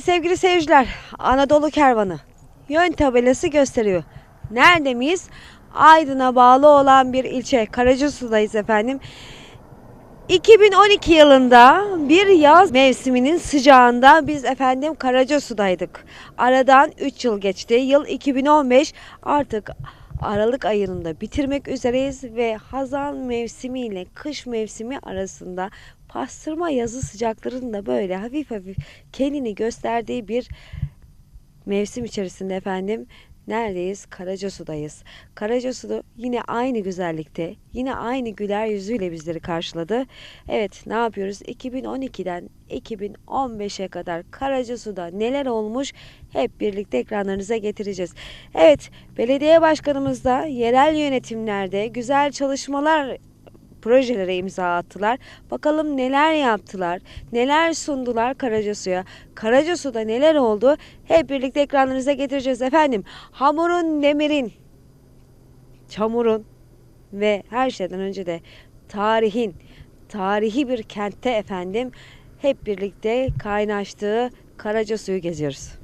Sevgili seyirciler, Anadolu Kervanı yön tabelası gösteriyor. Nerede miyiz? Aydın'a bağlı olan bir ilçe Karacasu'dayız efendim. 2012 yılında bir yaz mevsiminin sıcağında biz efendim Karacasu'daydık. Aradan 3 yıl geçti. Yıl 2015 artık Aralık ayında bitirmek üzereyiz ve Hazan mevsimi ile kış mevsimi arasında pastırma yazı sıcaklarının da böyle hafif hafif kendini gösterdiği bir mevsim içerisinde efendim neredeyiz? Karacasu'dayız. Karacasu'da yine aynı güzellikte, yine aynı güler yüzüyle bizleri karşıladı. Evet, ne yapıyoruz? 2012'den 2015'e kadar Karacasu'da neler olmuş hep birlikte ekranlarınıza getireceğiz. Evet, belediye başkanımız da yerel yönetimlerde güzel çalışmalar projelere imza attılar. Bakalım neler yaptılar, neler sundular Karacasu'ya. Karacasu'da neler oldu hep birlikte ekranlarınıza getireceğiz efendim. Hamurun, demirin, çamurun ve her şeyden önce de tarihin, tarihi bir kentte efendim hep birlikte kaynaştığı Karacasu'yu geziyoruz.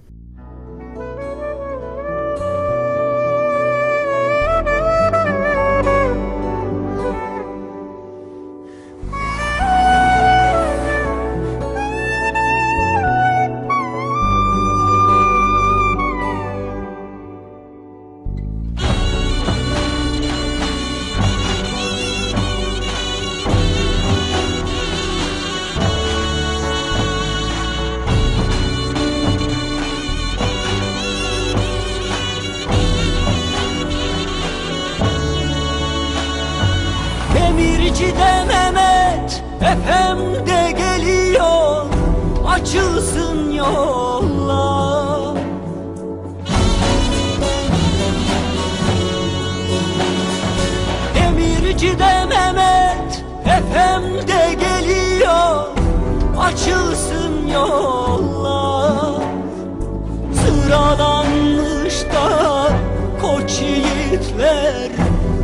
Yiğitler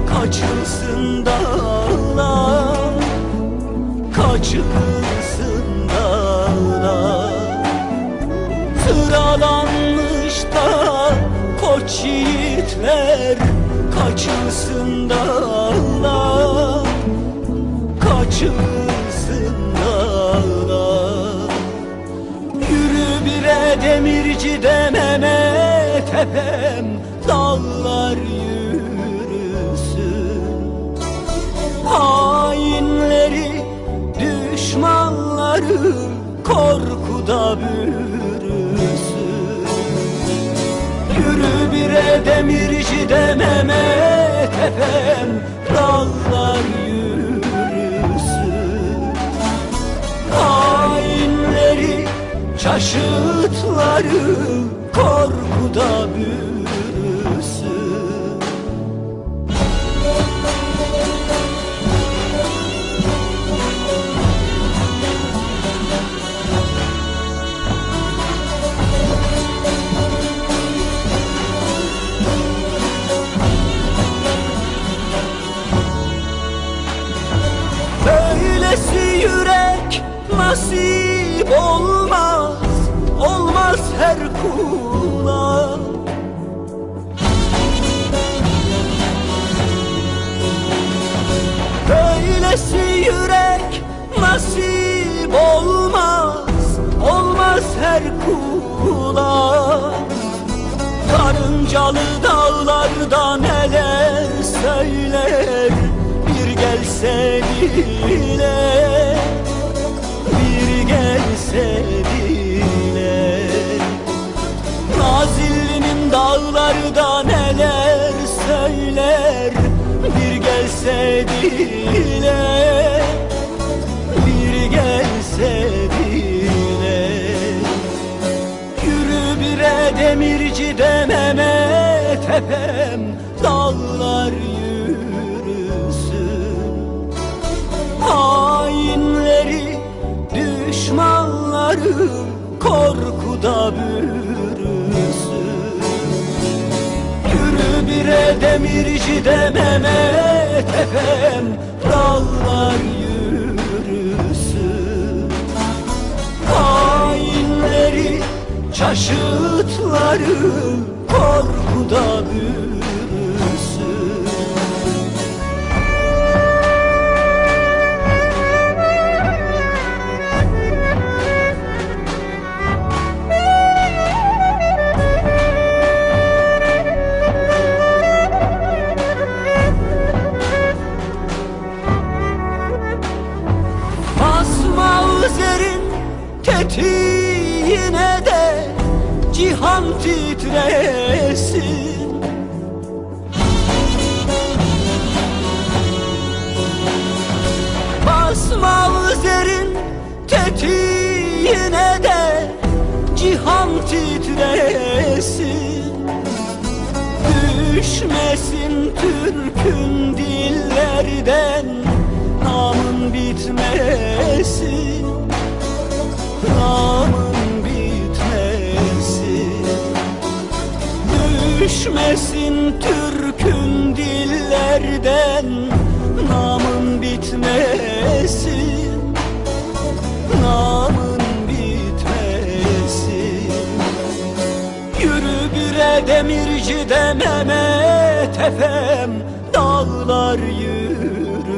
Kaçılsın dağlar Kaçılsın dağlar. Sıralanmış da koç yiğitler Kaçılsın dağlar Kaçılsın dağlar. Yürü bire demirci de Mehmet Efem Dağlar Hainleri, düşmanları Korkuda bürüsün Yürü bire demirci de Mehmet Efem Dağlar yürüsün hainleri Şaşırtları korkuda bürüsün nasip olmaz Olmaz her kula. Böylesi yürek nasip olmaz Olmaz her kula. Karıncalı dağlarda neler söyler Bir gelse dile demirci de Mehmet Efem dağlar yürüsün. Hainleri, şaşıtları korkuda bürüsün demirci de Mehmet Efem Dağlar yürüsün.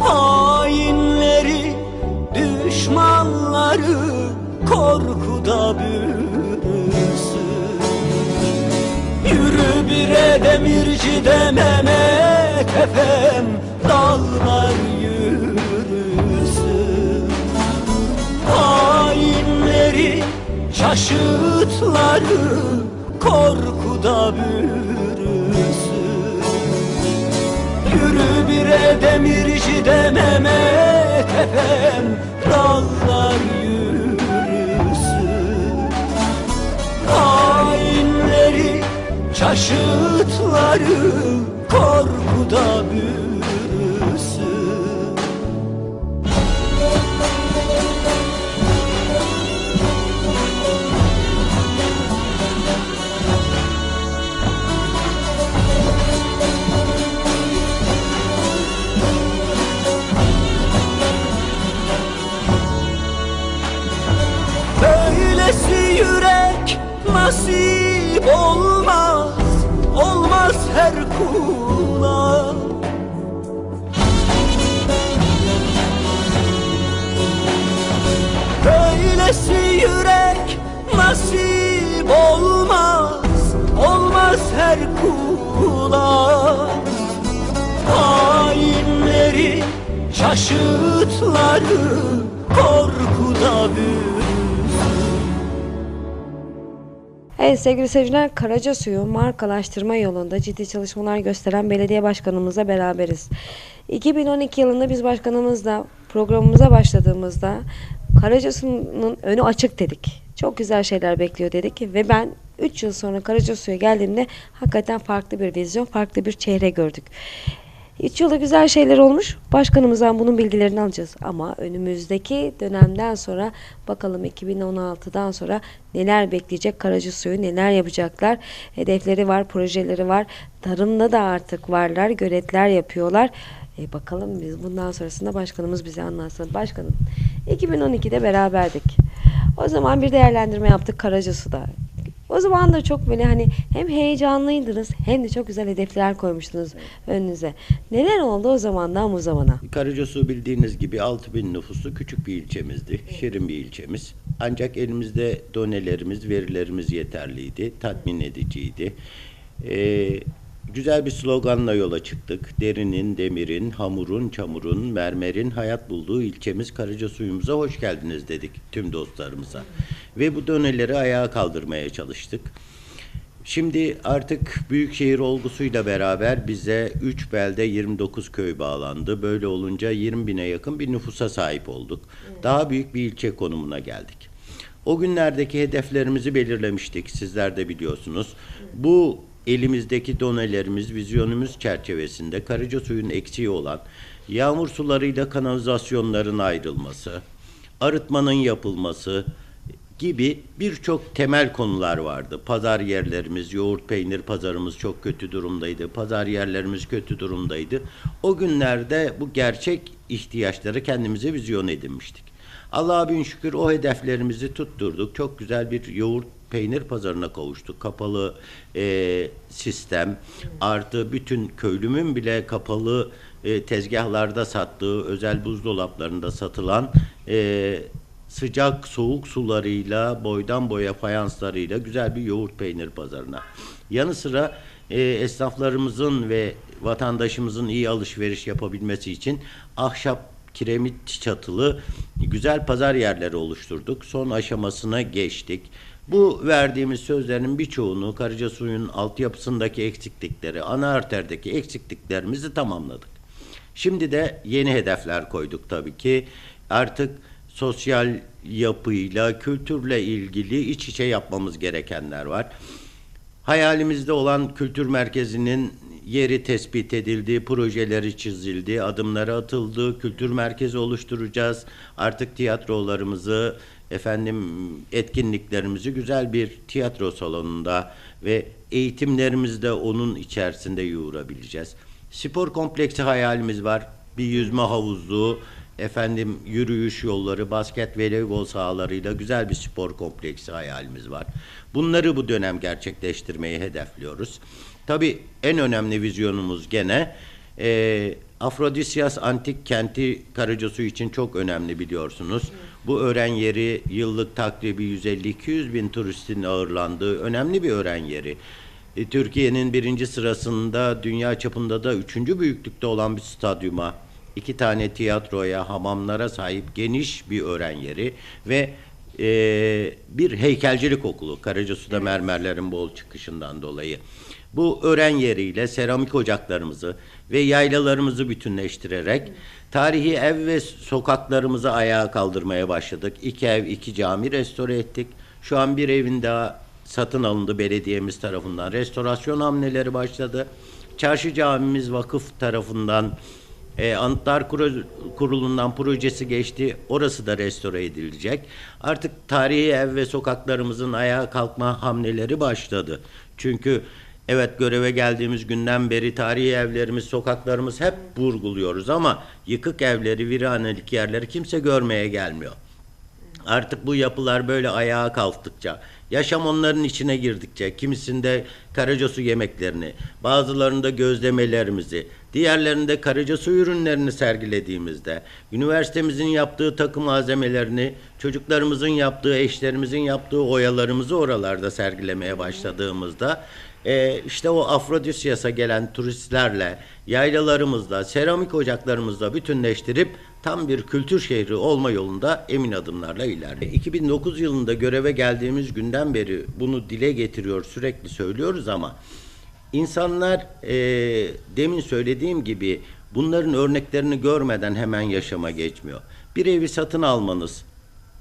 Hainleri, düşmanları korkuda bürüsün Yürü bire demirci de Mehmet Efem şaşıtları korkuda bürüsün Yürü bire demirci de Mehmet Efem Dağlar yürüsün Hainleri, şaşıtları korkuda bürüsün nasip olmaz Olmaz her kula. Böylesi yürek nasip olmaz Olmaz her kula. Hainleri, şaşıtları korkuda bürüsün Evet sevgili seyirciler Karaca Suyu markalaştırma yolunda ciddi çalışmalar gösteren belediye başkanımızla beraberiz. 2012 yılında biz başkanımızla programımıza başladığımızda Karaca Suyu'nun önü açık dedik. Çok güzel şeyler bekliyor dedik ve ben 3 yıl sonra Karaca Suyu geldiğimde hakikaten farklı bir vizyon, farklı bir çehre gördük. 3 yılda güzel şeyler olmuş. Başkanımızdan bunun bilgilerini alacağız. Ama önümüzdeki dönemden sonra bakalım 2016'dan sonra neler bekleyecek Karaca Suyu, neler yapacaklar. Hedefleri var, projeleri var. Tarımda da artık varlar, göletler yapıyorlar. E bakalım biz bundan sonrasında başkanımız bize anlatsın. Başkanım 2012'de beraberdik. O zaman bir değerlendirme yaptık Karacasu'da. O zaman da çok böyle hani hem heyecanlıydınız hem de çok güzel hedefler koymuştunuz önünüze. Neler oldu o zamandan bu zamana? Karacasu bildiğiniz gibi 6000 nüfuslu küçük bir ilçemizdi. Şirin bir ilçemiz. Ancak elimizde donelerimiz, verilerimiz yeterliydi. Tatmin ediciydi. Ee, güzel bir sloganla yola çıktık. Derinin, demirin, hamurun, çamurun, mermerin hayat bulduğu ilçemiz Karacasuyumuza hoş geldiniz dedik tüm dostlarımıza. Ve bu doneleri ayağa kaldırmaya çalıştık. Şimdi artık büyükşehir olgusuyla beraber bize 3 belde 29 köy bağlandı. Böyle olunca 20 bine yakın bir nüfusa sahip olduk. Daha büyük bir ilçe konumuna geldik. O günlerdeki hedeflerimizi belirlemiştik. Sizler de biliyorsunuz. Bu elimizdeki donelerimiz, vizyonumuz çerçevesinde Karaca suyun eksiği olan yağmur sularıyla kanalizasyonların ayrılması, arıtmanın yapılması gibi birçok temel konular vardı. Pazar yerlerimiz, yoğurt peynir pazarımız çok kötü durumdaydı. Pazar yerlerimiz kötü durumdaydı. O günlerde bu gerçek ihtiyaçları kendimize vizyon edinmiştik. Allah'a bin şükür o hedeflerimizi tutturduk. Çok güzel bir yoğurt peynir pazarına kavuştuk. Kapalı e, sistem artı bütün köylümün bile kapalı e, tezgahlarda sattığı özel buzdolaplarında satılan e, sıcak soğuk sularıyla boydan boya fayanslarıyla güzel bir yoğurt peynir pazarına. Yanı sıra e, esnaflarımızın ve vatandaşımızın iyi alışveriş yapabilmesi için ahşap kiremit çatılı güzel pazar yerleri oluşturduk. Son aşamasına geçtik. Bu verdiğimiz sözlerin birçoğunu Karaca Suyun altyapısındaki eksiklikleri, ana arterdeki eksikliklerimizi tamamladık. Şimdi de yeni hedefler koyduk tabii ki. Artık sosyal yapıyla, kültürle ilgili iç içe yapmamız gerekenler var. Hayalimizde olan kültür merkezinin yeri tespit edildi, projeleri çizildi, adımları atıldı, kültür merkezi oluşturacağız. Artık tiyatrolarımızı, efendim etkinliklerimizi güzel bir tiyatro salonunda ve eğitimlerimizde onun içerisinde yoğurabileceğiz. Spor kompleksi hayalimiz var. Bir yüzme havuzu, efendim yürüyüş yolları, basket voleybol sahalarıyla güzel bir spor kompleksi hayalimiz var. Bunları bu dönem gerçekleştirmeyi hedefliyoruz. Tabii en önemli vizyonumuz gene e, Afrodisyas Antik Kenti Karacasu için çok önemli biliyorsunuz. Bu öğren yeri yıllık takribi 150-200 bin turistin ağırlandığı önemli bir öğren yeri. E, Türkiye'nin birinci sırasında dünya çapında da üçüncü büyüklükte olan bir stadyuma, iki tane tiyatroya, hamamlara sahip geniş bir öğren yeri ve e, bir heykelcilik okulu Karacasu'da mermerlerin bol çıkışından dolayı. Bu öğren yeriyle seramik ocaklarımızı ve yaylalarımızı bütünleştirerek tarihi ev ve sokaklarımızı ayağa kaldırmaya başladık. İki ev, iki cami restore ettik. Şu an bir evin daha satın alındı belediyemiz tarafından. Restorasyon hamleleri başladı. Çarşı camimiz vakıf tarafından e, Anıtlar Kuru- Kurulu'ndan projesi geçti. Orası da restore edilecek. Artık tarihi ev ve sokaklarımızın ayağa kalkma hamleleri başladı. Çünkü evet göreve geldiğimiz günden beri tarihi evlerimiz, sokaklarımız hep vurguluyoruz ama yıkık evleri, viranelik yerleri kimse görmeye gelmiyor. Artık bu yapılar böyle ayağa kalktıkça, yaşam onların içine girdikçe, kimisinde Karacasu yemeklerini, bazılarında gözlemelerimizi, diğerlerinde Karacasu ürünlerini sergilediğimizde, üniversitemizin yaptığı takım malzemelerini, çocuklarımızın yaptığı, eşlerimizin yaptığı oyalarımızı oralarda sergilemeye başladığımızda, e, işte o Afrodisyas'a gelen turistlerle, yaylalarımızla, seramik ocaklarımızla bütünleştirip tam bir kültür şehri olma yolunda emin adımlarla ilerliyor. 2009 yılında göreve geldiğimiz günden beri bunu dile getiriyor, sürekli söylüyoruz ama insanlar e, demin söylediğim gibi bunların örneklerini görmeden hemen yaşama geçmiyor. Bir evi satın almanız,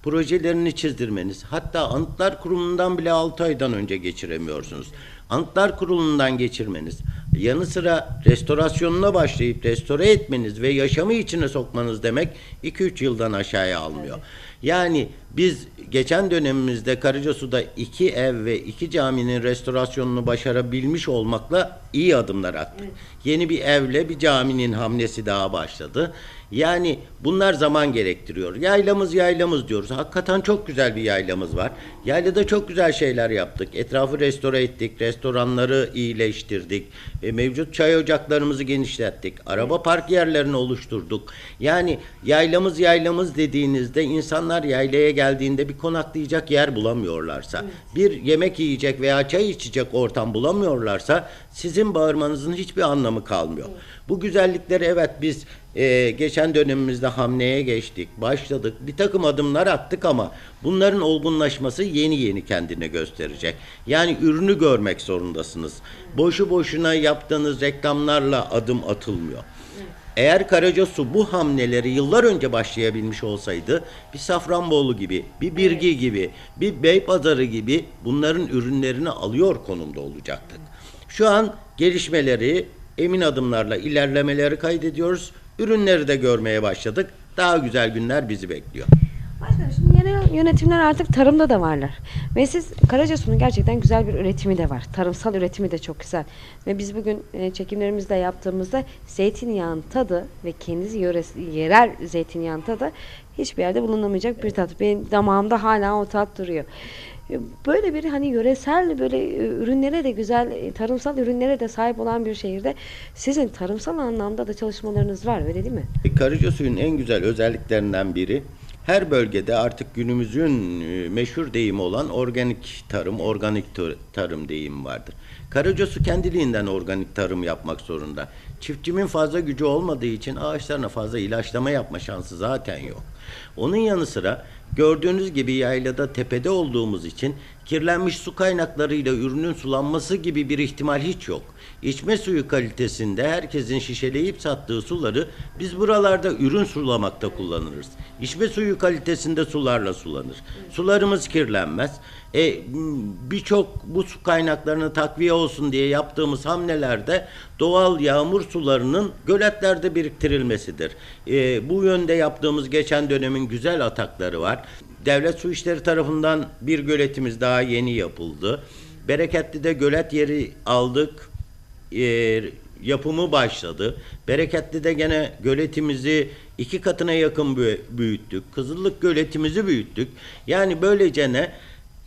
projelerini çizdirmeniz, hatta Anıtlar Kurulu'ndan bile 6 aydan önce geçiremiyorsunuz. Anıtlar Kurulu'ndan geçirmeniz, yanı sıra restorasyonuna başlayıp restore etmeniz ve yaşamı içine sokmanız demek 2-3 yıldan aşağıya almıyor. Yani biz geçen dönemimizde Karacasu'da iki ev ve iki caminin restorasyonunu başarabilmiş olmakla iyi adımlar attık. Yeni bir evle bir caminin hamlesi daha başladı. Yani bunlar zaman gerektiriyor. Yaylamız yaylamız diyoruz. Hakikaten çok güzel bir yaylamız var. Yaylada çok güzel şeyler yaptık. Etrafı restore ettik. Restoranları iyileştirdik. E, mevcut çay ocaklarımızı genişlettik. Araba park yerlerini oluşturduk. Yani yaylamız yaylamız dediğinizde insanlar yaylaya geldiğinde bir konaklayacak yer bulamıyorlarsa, bir yemek yiyecek veya çay içecek ortam bulamıyorlarsa sizin bağırmanızın hiçbir anlamı kalmıyor. Bu güzellikleri evet biz e, geçen dönemimizde hamleye geçtik, başladık, bir takım adımlar attık ama bunların olgunlaşması yeni yeni kendini gösterecek. Yani ürünü görmek zorundasınız. Boşu boşuna yaptığınız reklamlarla adım atılmıyor. Eğer Karacasu bu hamleleri yıllar önce başlayabilmiş olsaydı bir Safranbolu gibi, bir Birgi gibi, bir Beypazarı gibi bunların ürünlerini alıyor konumda olacaktık. Şu an gelişmeleri emin adımlarla ilerlemeleri kaydediyoruz. Ürünleri de görmeye başladık. Daha güzel günler bizi bekliyor. Yeni yönetimler artık tarımda da varlar. Ve siz Karacasu'nun gerçekten güzel bir üretimi de var. Tarımsal üretimi de çok güzel. Ve biz bugün e, çekimlerimizde yaptığımızda zeytinyağın tadı ve kendi yöresi, yerel zeytinyağın tadı hiçbir yerde bulunamayacak bir tat. Benim damağımda hala o tat duruyor. E, Böyle bir hani yöresel böyle e, ürünlere de güzel e, tarımsal ürünlere de sahip olan bir şehirde sizin tarımsal anlamda da çalışmalarınız var öyle değil mi? Suyun en güzel özelliklerinden biri her bölgede artık günümüzün e, meşhur deyimi olan organik tarım, organik tar- tarım deyimi vardır. Karaca su kendiliğinden organik tarım yapmak zorunda. Çiftçimin fazla gücü olmadığı için ağaçlarına fazla ilaçlama yapma şansı zaten yok. Onun yanı sıra gördüğünüz gibi yaylada tepede olduğumuz için kirlenmiş su kaynaklarıyla ürünün sulanması gibi bir ihtimal hiç yok. İçme suyu kalitesinde herkesin şişeleyip sattığı suları biz buralarda ürün sulamakta kullanırız. İçme suyu kalitesinde sularla sulanır. Sularımız kirlenmez. E, birçok bu su kaynaklarını takviye olsun diye yaptığımız hamlelerde doğal yağmur sularının göletlerde biriktirilmesidir. E, bu yönde yaptığımız geçen dönemin güzel atakları var. Devlet Su İşleri tarafından bir göletimiz daha yeni yapıldı. Bereketli'de gölet yeri aldık e, yapımı başladı. Bereketli'de gene göletimizi iki katına yakın bü- büyüttük. Kızıllık göletimizi büyüttük. Yani böylece ne?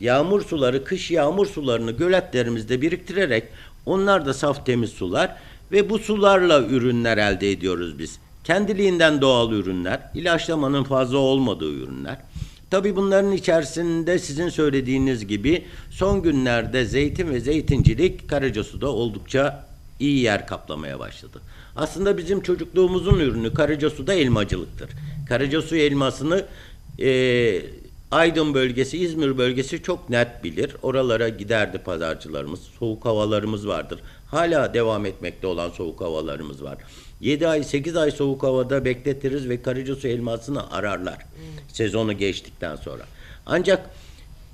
Yağmur suları, kış yağmur sularını göletlerimizde biriktirerek onlar da saf temiz sular ve bu sularla ürünler elde ediyoruz biz. Kendiliğinden doğal ürünler, ilaçlamanın fazla olmadığı ürünler. Tabii bunların içerisinde sizin söylediğiniz gibi son günlerde zeytin ve zeytincilik Karacasu'da oldukça iyi yer kaplamaya başladı. Aslında bizim çocukluğumuzun ürünü Karacasu'da elmacılıktır. Karacasu elmasını e, Aydın bölgesi, İzmir bölgesi çok net bilir. Oralara giderdi pazarcılarımız. Soğuk havalarımız vardır. Hala devam etmekte olan soğuk havalarımız var. 7 ay, 8 ay soğuk havada bekletiriz ve Karacasu elmasını ararlar. Sezonu geçtikten sonra. Ancak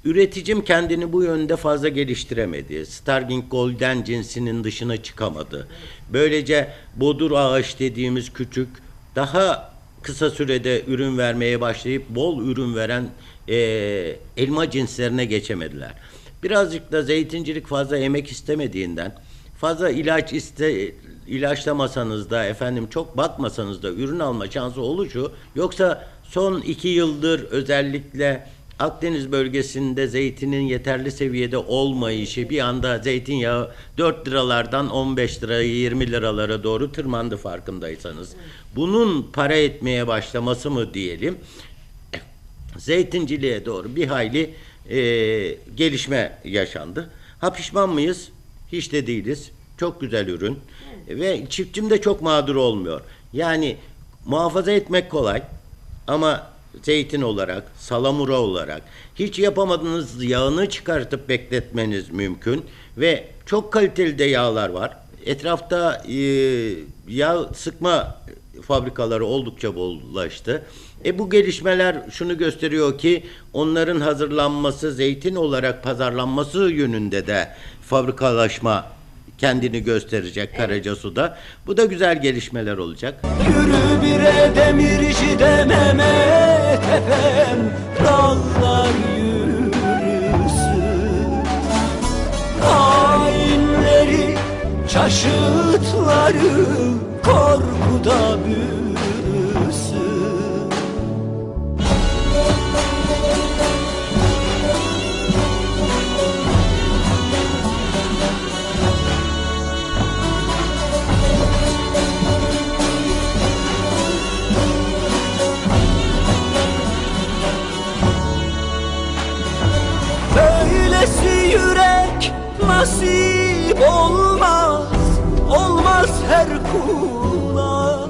Üreticim kendini bu yönde fazla geliştiremedi. Starging Golden cinsinin dışına çıkamadı. Böylece bodur ağaç dediğimiz küçük, daha kısa sürede ürün vermeye başlayıp bol ürün veren eee, elma cinslerine geçemediler. Birazcık da zeytincilik fazla emek istemediğinden, fazla ilaç iste ilaçlamasanız da efendim çok bakmasanız da ürün alma şansı oluşu yoksa son iki yıldır özellikle Akdeniz bölgesinde zeytinin yeterli seviyede olmayışı bir anda zeytinyağı 4 liralardan 15 liraya 20 liralara doğru tırmandı farkındaysanız. Bunun para etmeye başlaması mı diyelim zeytinciliğe doğru bir hayli e, gelişme yaşandı. Ha pişman mıyız? Hiç de değiliz. Çok güzel ürün. Ve çiftçim de çok mağdur olmuyor. Yani muhafaza etmek kolay ama zeytin olarak, salamura olarak hiç yapamadığınız yağını çıkartıp bekletmeniz mümkün ve çok kaliteli de yağlar var. Etrafta e, yağ sıkma fabrikaları oldukça bollaştı. E bu gelişmeler şunu gösteriyor ki onların hazırlanması, zeytin olarak pazarlanması yönünde de fabrikalaşma kendini gösterecek Karacasu'da. Bu da güzel gelişmeler olacak. Yürü bire demirci de Mehmet Efem Dağlar yürüsün Hainleri Şaşıtları Korkuda bürüsün nasip olmaz Olmaz her kula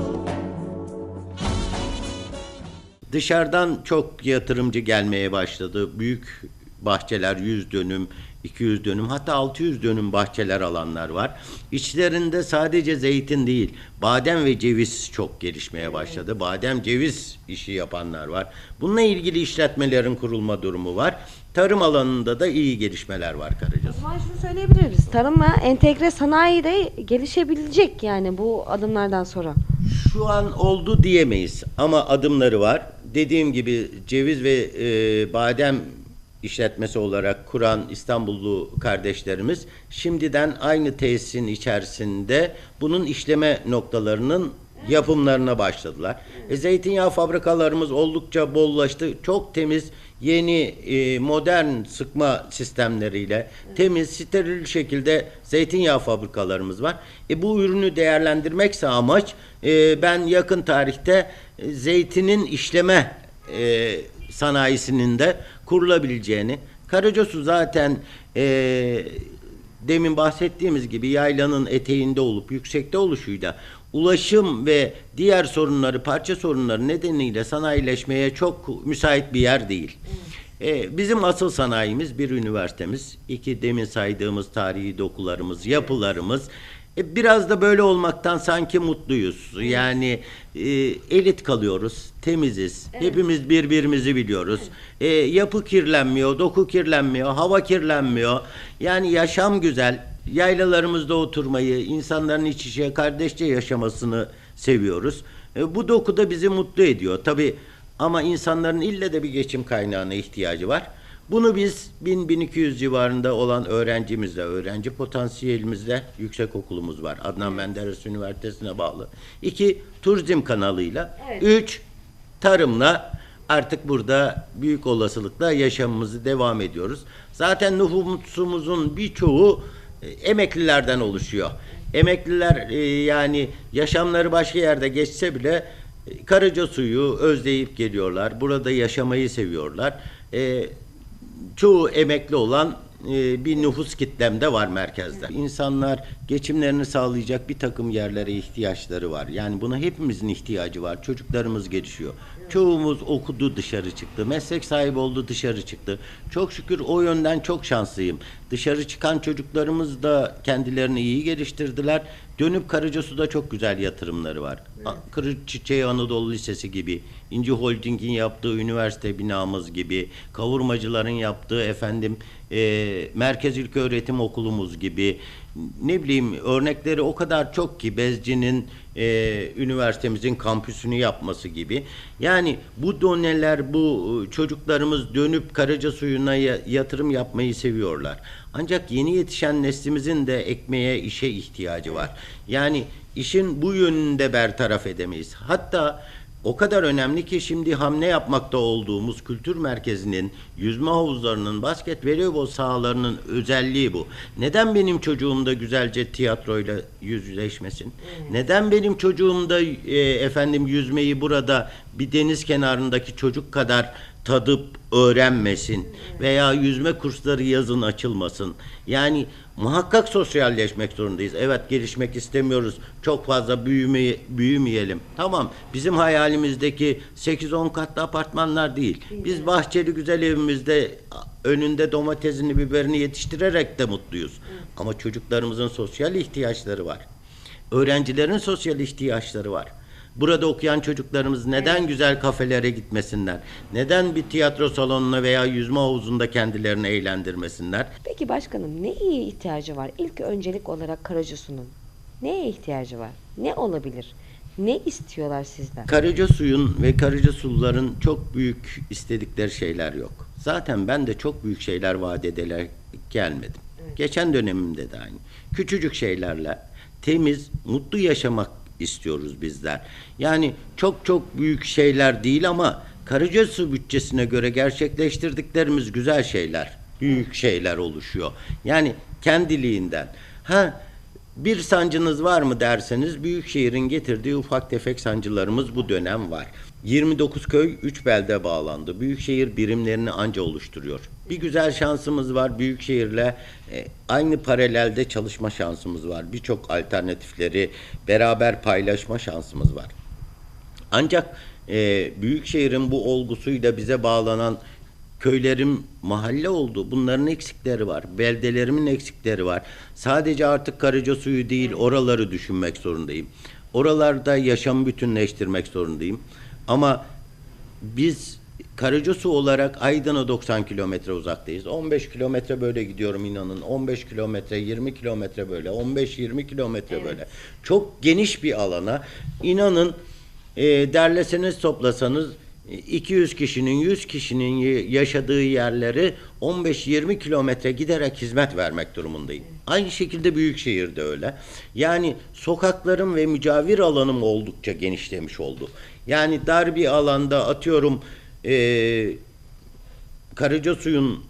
Dışarıdan çok yatırımcı gelmeye başladı. Büyük bahçeler 100 dönüm, 200 dönüm hatta 600 dönüm bahçeler alanlar var. İçlerinde sadece zeytin değil, badem ve ceviz çok gelişmeye başladı. Badem ceviz işi yapanlar var. Bununla ilgili işletmelerin kurulma durumu var. Tarım alanında da iyi gelişmeler var O Karacası. zaman şunu söyleyebiliriz. Tarımla entegre sanayi de gelişebilecek yani bu adımlardan sonra. Şu an oldu diyemeyiz ama adımları var. Dediğim gibi ceviz ve e, badem işletmesi olarak kuran İstanbullu kardeşlerimiz şimdiden aynı tesisin içerisinde bunun işleme noktalarının yapımlarına başladılar. E, zeytinyağı fabrikalarımız oldukça bollaştı. Çok temiz, yeni, e, modern sıkma sistemleriyle temiz, steril şekilde zeytinyağı fabrikalarımız var. E, bu ürünü değerlendirmekse amaç e, ben yakın tarihte e, zeytinin işleme e, sanayisinin de kurulabileceğini Karacasu zaten e, demin bahsettiğimiz gibi yaylanın eteğinde olup yüksekte oluşuyla ulaşım ve diğer sorunları, parça sorunları nedeniyle sanayileşmeye çok müsait bir yer değil. E, bizim asıl sanayimiz bir üniversitemiz, iki demin saydığımız tarihi dokularımız, yapılarımız. E, biraz da böyle olmaktan sanki mutluyuz. Yani e, elit kalıyoruz, temiziz. Hepimiz birbirimizi biliyoruz. E, yapı kirlenmiyor, doku kirlenmiyor, hava kirlenmiyor. Yani yaşam güzel. Yaylalarımızda oturmayı, insanların iç içe kardeşçe yaşamasını seviyoruz. E, bu doku da bizi mutlu ediyor. Tabii ama insanların ille de bir geçim kaynağına ihtiyacı var. Bunu biz 1000-1200 civarında olan öğrencimizle, öğrenci potansiyelimizle yüksek okulumuz var. Adnan Menderes Üniversitesi'ne bağlı. İki, turizm kanalıyla. Üç, tarımla artık burada büyük olasılıkla yaşamımızı devam ediyoruz. Zaten nüfusumuzun birçoğu e, emeklilerden oluşuyor. Emekliler e, yani yaşamları başka yerde geçse bile e, Karaca suyu özleyip geliyorlar. Burada yaşamayı seviyorlar. E, çoğu emekli olan e, bir nüfus kitlemde var merkezde. İnsanlar geçimlerini sağlayacak bir takım yerlere ihtiyaçları var. Yani buna hepimizin ihtiyacı var. Çocuklarımız gelişiyor. Çoğumuz okudu dışarı çıktı. Meslek sahibi oldu dışarı çıktı. Çok şükür o yönden çok şanslıyım. Dışarı çıkan çocuklarımız da kendilerini iyi geliştirdiler. Dönüp Karacasu'da çok güzel yatırımları var. A- Kırık Çiçeği Anadolu Lisesi gibi, İnci Holding'in yaptığı üniversite binamız gibi, kavurmacıların yaptığı efendim e, Merkez İlköğretim Okulumuz gibi ne bileyim örnekleri o kadar çok ki Bezci'nin e, üniversitemizin kampüsünü yapması gibi. Yani bu doneler, bu e, çocuklarımız dönüp Karaca suyuna ya- yatırım yapmayı seviyorlar. Ancak yeni yetişen neslimizin de ekmeğe, işe ihtiyacı var. Yani işin bu yönünde bertaraf edemeyiz. Hatta o kadar önemli ki şimdi hamle yapmakta olduğumuz kültür merkezinin, yüzme havuzlarının, basket, voleybol sahalarının özelliği bu. Neden benim çocuğum da güzelce tiyatroyla yüzleşmesin? Neden benim çocuğum da e, efendim yüzmeyi burada bir deniz kenarındaki çocuk kadar tadıp öğrenmesin veya yüzme kursları yazın açılmasın. Yani muhakkak sosyalleşmek zorundayız. Evet gelişmek istemiyoruz. Çok fazla büyüme, büyümeyelim. Tamam bizim hayalimizdeki 8-10 katlı apartmanlar değil. Biz bahçeli güzel evimizde önünde domatesini biberini yetiştirerek de mutluyuz. Ama çocuklarımızın sosyal ihtiyaçları var. Öğrencilerin sosyal ihtiyaçları var. Burada okuyan çocuklarımız neden güzel kafelere gitmesinler? Neden bir tiyatro salonuna veya yüzme havuzunda kendilerini eğlendirmesinler? Peki başkanım neye ihtiyacı var? İlk öncelik olarak Karacasu'nun. Neye ihtiyacı var? Ne olabilir? Ne istiyorlar sizden? Karaca suyun ve Karaca suların çok büyük istedikleri şeyler yok. Zaten ben de çok büyük şeyler vaat ederek gelmedim. Geçen dönemimde de aynı. Küçücük şeylerle temiz, mutlu yaşamak istiyoruz bizler. Yani çok çok büyük şeyler değil ama Karacasu bütçesine göre gerçekleştirdiklerimiz güzel şeyler, büyük şeyler oluşuyor. Yani kendiliğinden. Ha bir sancınız var mı derseniz Büyükşehir'in getirdiği ufak tefek sancılarımız bu dönem var. 29 köy 3 belde bağlandı. Büyükşehir birimlerini anca oluşturuyor. Bir güzel şansımız var Büyükşehir'le e, aynı paralelde çalışma şansımız var. Birçok alternatifleri beraber paylaşma şansımız var. Ancak e, Büyükşehir'in bu olgusuyla bize bağlanan köylerim mahalle oldu. Bunların eksikleri var. Beldelerimin eksikleri var. Sadece artık Karaca suyu değil oraları düşünmek zorundayım. Oralarda yaşamı bütünleştirmek zorundayım. Ama biz Karacasu olarak Aydın'a 90 kilometre uzaktayız. 15 kilometre böyle gidiyorum inanın. 15 kilometre, 20 kilometre böyle. 15-20 kilometre böyle. Çok geniş bir alana. inanın e, derleseniz toplasanız e, 200 kişinin, 100 kişinin yaşadığı yerleri 15-20 kilometre giderek hizmet vermek durumundayım. Aynı şekilde Büyükşehir'de öyle. Yani sokaklarım ve mücavir alanım oldukça genişlemiş oldu. Yani dar bir alanda atıyorum eee Karaca suyun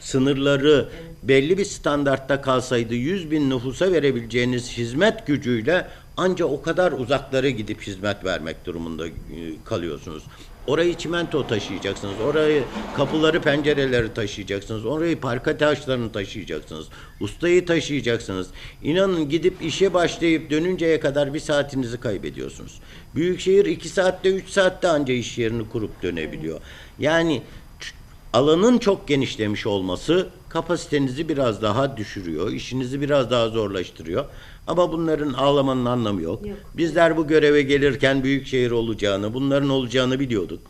sınırları belli bir standartta kalsaydı 100 bin nüfusa verebileceğiniz hizmet gücüyle ancak o kadar uzaklara gidip hizmet vermek durumunda e, kalıyorsunuz. Orayı çimento taşıyacaksınız. Orayı kapıları pencereleri taşıyacaksınız. Orayı parka taşlarını taşıyacaksınız. Ustayı taşıyacaksınız. İnanın gidip işe başlayıp dönünceye kadar bir saatinizi kaybediyorsunuz. Büyükşehir iki saatte üç saatte anca iş yerini kurup dönebiliyor. Yani alanın çok genişlemiş olması kapasitenizi biraz daha düşürüyor. işinizi biraz daha zorlaştırıyor. Ama bunların ağlamanın anlamı yok. Yok. Bizler bu göreve gelirken büyük şehir olacağını, bunların olacağını biliyorduk.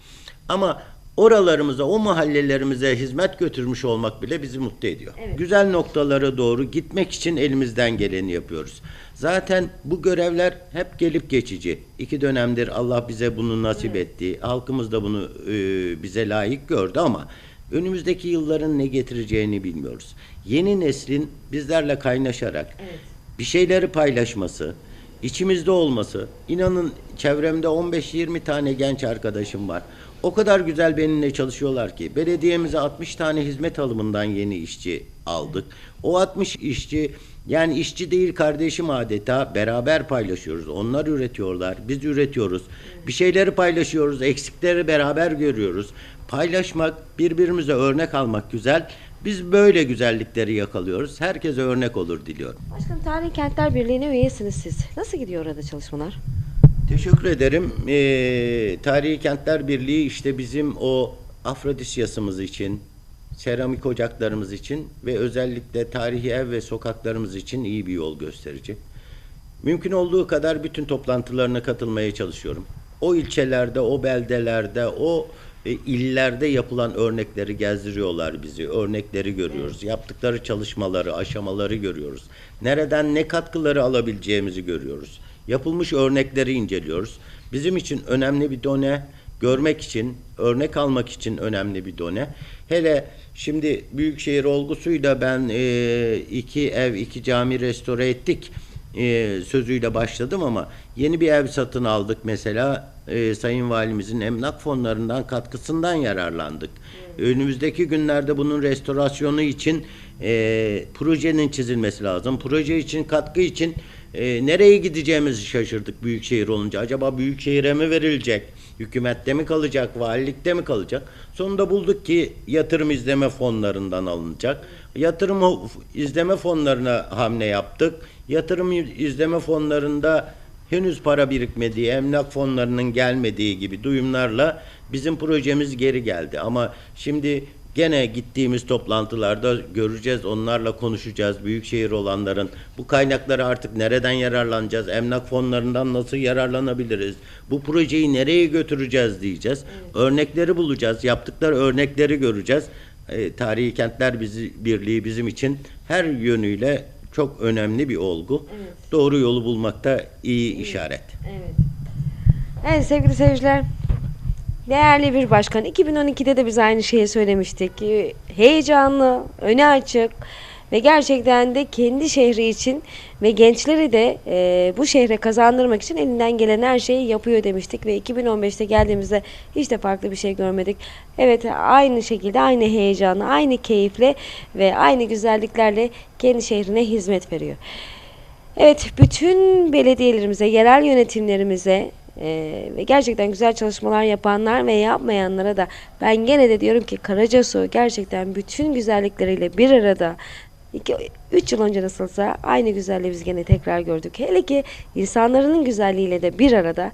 Ama oralarımıza, o mahallelerimize hizmet götürmüş olmak bile bizi mutlu ediyor. Evet. Güzel noktalara doğru gitmek için elimizden geleni yapıyoruz. Zaten bu görevler hep gelip geçici. İki dönemdir Allah bize bunu nasip etti. Halkımız da bunu e, bize layık gördü ama önümüzdeki yılların ne getireceğini bilmiyoruz. Yeni neslin bizlerle kaynaşarak bir şeyleri paylaşması, içimizde olması. İnanın çevremde 15-20 tane genç arkadaşım var. O kadar güzel benimle çalışıyorlar ki belediyemize 60 tane hizmet alımından yeni işçi aldık. O 60 işçi yani işçi değil kardeşim adeta beraber paylaşıyoruz. Onlar üretiyorlar, biz üretiyoruz. Bir şeyleri paylaşıyoruz, eksikleri beraber görüyoruz. Paylaşmak, birbirimize örnek almak güzel. Biz böyle güzellikleri yakalıyoruz. Herkese örnek olur diliyorum. Başkanım Tarihi Kentler Birliği'ne üyesiniz siz. Nasıl gidiyor orada çalışmalar? Teşekkür ederim. Ee, Tarihi Kentler Birliği işte bizim o afrodisyasımız için, seramik ocaklarımız için ve özellikle tarihi ev ve sokaklarımız için iyi bir yol gösterici. Mümkün olduğu kadar bütün toplantılarına katılmaya çalışıyorum. O ilçelerde, o beldelerde, o e, illerde yapılan örnekleri gezdiriyorlar bizi. Örnekleri görüyoruz. Yaptıkları çalışmaları, aşamaları görüyoruz. Nereden ne katkıları alabileceğimizi görüyoruz. Yapılmış örnekleri inceliyoruz. Bizim için önemli bir done, görmek için, örnek almak için önemli bir done. Hele şimdi Büyükşehir olgusuyla ben e, iki ev, iki cami restore ettik e, sözüyle başladım ama yeni bir ev satın aldık mesela e, Sayın Valimizin emlak fonlarından katkısından yararlandık. Önümüzdeki günlerde bunun restorasyonu için e, projenin çizilmesi lazım. Proje için katkı için e, nereye gideceğimizi şaşırdık büyükşehir olunca. Acaba büyükşehire mi verilecek? Hükümette mi kalacak? Valilikte mi kalacak? Sonunda bulduk ki yatırım izleme fonlarından alınacak. Yatırım izleme fonlarına hamle yaptık. Yatırım izleme fonlarında henüz para birikmediği, emlak fonlarının gelmediği gibi duyumlarla bizim projemiz geri geldi. Ama şimdi gene gittiğimiz toplantılarda göreceğiz, onlarla konuşacağız. Büyükşehir olanların bu kaynakları artık nereden yararlanacağız? Emlak fonlarından nasıl yararlanabiliriz? Bu projeyi nereye götüreceğiz diyeceğiz. Örnekleri bulacağız, yaptıkları örnekleri göreceğiz. E, Tarihi Kentler bizi, Birliği bizim için her yönüyle çok önemli bir olgu. Doğru yolu bulmakta iyi işaret. Evet. Evet sevgili seyirciler. Değerli bir başkan. 2012'de de biz aynı şeyi söylemiştik. Heyecanlı, öne açık ve gerçekten de kendi şehri için ve gençleri de e, bu şehre kazandırmak için elinden gelen her şeyi yapıyor demiştik ve 2015'te geldiğimizde hiç de farklı bir şey görmedik. Evet aynı şekilde aynı heyecanla, aynı keyifle ve aynı güzelliklerle kendi şehrine hizmet veriyor. Evet, bütün belediyelerimize, yerel yönetimlerimize eee, ve gerçekten güzel çalışmalar yapanlar ve yapmayanlara da ben gene de diyorum ki Karacasu gerçekten bütün güzellikleriyle bir arada 3 yıl önce nasılsa aynı güzelliği biz gene tekrar gördük. Hele ki insanların güzelliğiyle de bir arada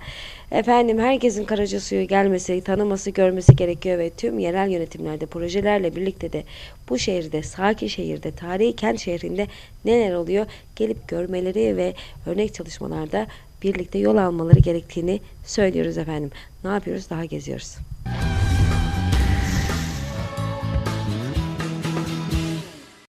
efendim herkesin Karacasu'yu gelmesi, tanıması, görmesi gerekiyor ve tüm yerel yönetimlerde projelerle birlikte de bu şehirde, sakin şehirde, tarihi kent şehrinde neler oluyor gelip görmeleri ve örnek çalışmalarda birlikte yol almaları gerektiğini söylüyoruz efendim. Ne yapıyoruz? Daha geziyoruz.